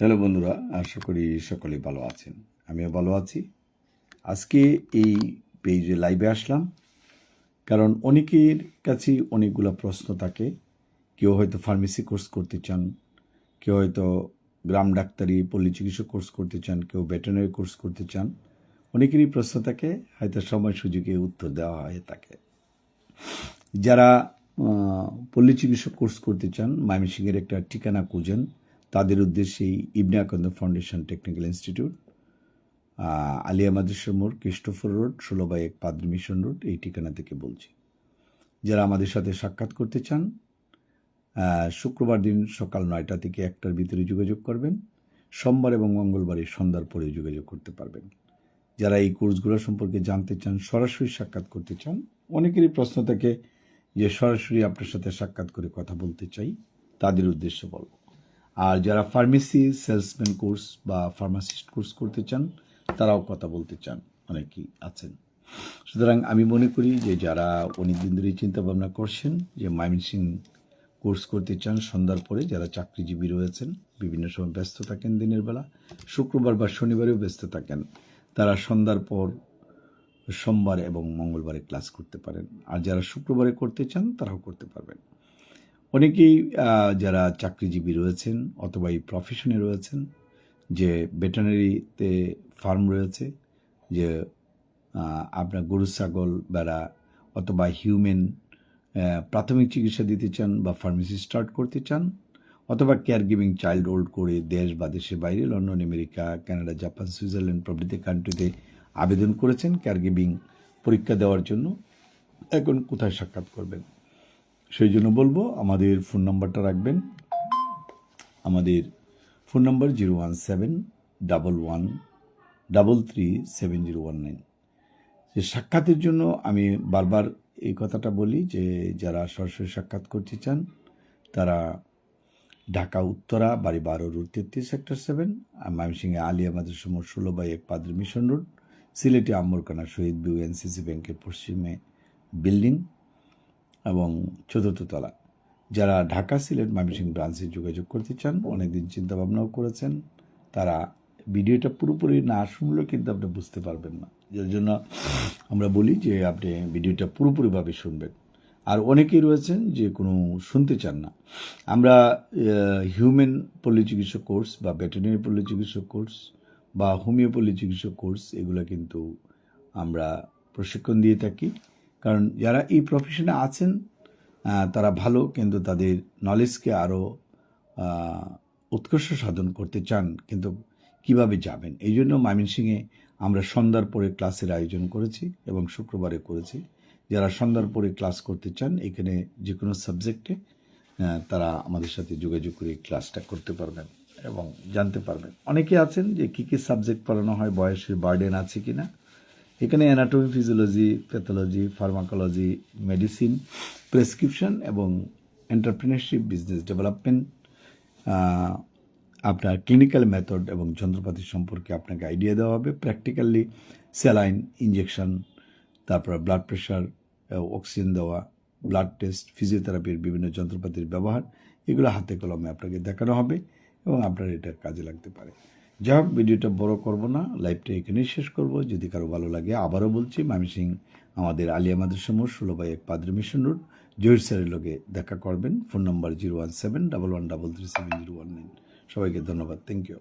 Hello বন্ধুরা, আশা করি সকলে ভালো আছেন। আমিও ভালো আছি। আজকে এই পেজে লাইভে আসলাম, কারণ অনেকের কাছেই অনেকগুলো প্রশ্ন থাকে। কেউ হয়তো ফার্মেসি কোর্স করতে চান, কেউ হয়তো গ্রাম ডাক্তারি, পল্লী চিকিৎসা কোর্স করতে চান, কেউ ভেটেনারি কোর্স করতে চান। অনেকেরই প্রশ্ন থাকে, হয়তো সময় সুযোগে উত্তর দেওয়া হয় তাকে। যারা পল্লী চিকিৎসা কোর্স করতে চান, ময়মনসিংহের একটা ঠিকানা খুঁজেন তাদের উদ্দেশ্যেই Ibne Akand foundation technical institute Alia Madrasa মোড়, ক্রিস্টোফার রোড ষোলো বাই এক পাদ্রি মিশন রোড, এই ঠিকানা থেকে বলছি। যারা আমাদের সাথে সাক্ষাৎ করতে চান শুক্রবার দিন সকাল নয়টা থেকে একটার ভিতরে যোগাযোগ করবেন। সোমবার এবং মঙ্গলবারে সন্ধ্যার পরে যোগাযোগ করতে পারবেন। যারা এই কোর্সগুলো সম্পর্কে জানতে চান, সরাসরি সাক্ষাৎ করতে চান, অনেকেরই প্রশ্ন থাকে যে সরাসরি আপনার সাথে সাক্ষাৎ করে কথা বলতে চাই, তাদের উদ্দেশ্য বলব। আর যারা ফার্মেসি সেলসম্যান কোর্স বা ফার্মাসিস্ট কোর্স করতে চান, তারাও কথা বলতে চান, অনেকেই আছেন। সুতরাং আমি মনে করি যে যারা অনেকদিন ধরেই চিন্তা ভাবনা করছেন যে ময়মনসিং কোর্স করতে চান, সন্ধ্যার পরে যারা চাকরিজীবী রয়েছেন, বিভিন্ন সময় ব্যস্ত থাকেন দিনের বেলা, শুক্রবার বা শনিবারেও ব্যস্ত থাকেন, তারা সন্ধ্যার পর সোমবার এবং মঙ্গলবারে ক্লাস করতে পারেন। আর যারা শুক্রবারে করতে চান, তারাও করতে পারবেন। অনেকেই যারা চাকরিজীবী রয়েছেন অথবা এই প্রফেশনে রয়েছেন, যে ভেটেনারিতে ফার্ম রয়েছে, যে আপনার গরু, ছাগল বেড়া অথবা হিউম্যান প্রাথমিক চিকিৎসা দিতে চান বা ফার্মেসি স্টার্ট করতে চান অথবা কেয়ার গিভিং চাইল্ড হোল্ড করে দেশ বা দেশের বাইরে London America Canada Japan Switzerland প্রভৃতি কান্ট্রিতে আবেদন করেছেন কেয়ার গিভিং পরীক্ষা দেওয়ার জন্য, এখন কোথায় সাক্ষাৎ করবেন? সেই জন্য বলব আমাদের ফোন নাম্বারটা রাখবেন। আমাদের phone number zero one seven double one double three seven zero one nine. যে সাক্ষাতের জন্য আমি বারবার এই কথাটা বলি যে, যারা সরাসরি সাক্ষাৎ করতে চান, তারা ঢাকা, উত্তরা বাড়ি বারো রোড তেত্রিশ, সেক্টর সেভেন ময়মনসিংহে আলিয়া মাদ্রাসা মোড় ষোলো বাই এক পাদ্রি মিশন রোড, সিলেটে আম্বরকানা শহীদ বিউ এনসিসি ব্যাংকের পশ্চিমে বিল্ডিং এবং চতুর্থ তলা। যারা ঢাকা, সিলেট, ময়মনসিংহ ব্রাঞ্চে যোগাযোগ করতে চান, অনেকদিন চিন্তা ভাবনাও করেছেন, তারা ভিডিওটা পুরোপুরি না শুনলেও কিন্তু আপনি বুঝতে পারবেন না। যার জন্য আমরা বলি যে, আপনি ভিডিওটা পুরোপুরিভাবে শুনবেন। আর অনেকেই রয়েছেন যে, কোনো শুনতে চান না। আমরা হিউম্যান পল্লী চিকিৎসা কোর্স বা ভেটেরিনারি পল্লী চিকিৎসা কোর্স বা হোমিও পল্লী চিকিৎসা কোর্স এগুলো কিন্তু আমরা প্রশিক্ষণ দিয়ে থাকি। কারণ যারা এই প্রফেশনে আছেন তারা ভালো, কিন্তু তাদের নলেজকে আরও উৎকর্ষ সাধন করতে চান, কিন্তু কীভাবে যাবেন? এই জন্য ময়মনসিংহে আমরা সন্ধ্যার পরে ক্লাসের আয়োজন করেছি এবং শুক্রবারে করেছি। যারা সন্ধ্যার পরে ক্লাস করতে চান, এখানে যে কোনো সাবজেক্টে তারা আমাদের সাথে যোগাযোগ করে ক্লাসটা করতে পারবেন এবং জানতে পারবেন। অনেকে আছেন যে কী কী সাবজেক্ট পড়ানো হয়, বয়সের বার্ডেন আছে কি না এখানে anatomy physiology pathology pharmacology medicine prescription এবং এন্টারপ্রিনারশিপ বিজনেস ডেভেলপমেন্ট আপনার ক্লিনিক্যাল মেথড এবং যন্ত্রপাতি সম্পর্কে আপনাকে আইডিয়া দেওয়া হবে। প্র্যাকটিক্যালি স্যালাইন ইঞ্জেকশন তারপর ব্লাড প্রেশার অক্সিজেন দেওয়া ব্লাড টেস্ট ফিজিওথেরাপির বিভিন্ন যন্ত্রপাতির ব্যবহার, এগুলো হাতে কলমে আপনাকে দেখানো হবে এবং আপনার এটা কাজে লাগতে পারে। যা ভিডিওটা বড় করব না, লাইভটা এখানেই শেষ করব। যদি কারও ভালো লাগে, আবারও বলছি মামি সিং আমাদের আলিয়া মাদ্রাসা মোড় ষোলো বাই এক পাদ্রি মিশন রোড, জহির স্যারের লোকে দেখা করবেন। Phone number zero one seven double one double three seven zero one nine. সবাইকে ধন্যবাদ। Thank you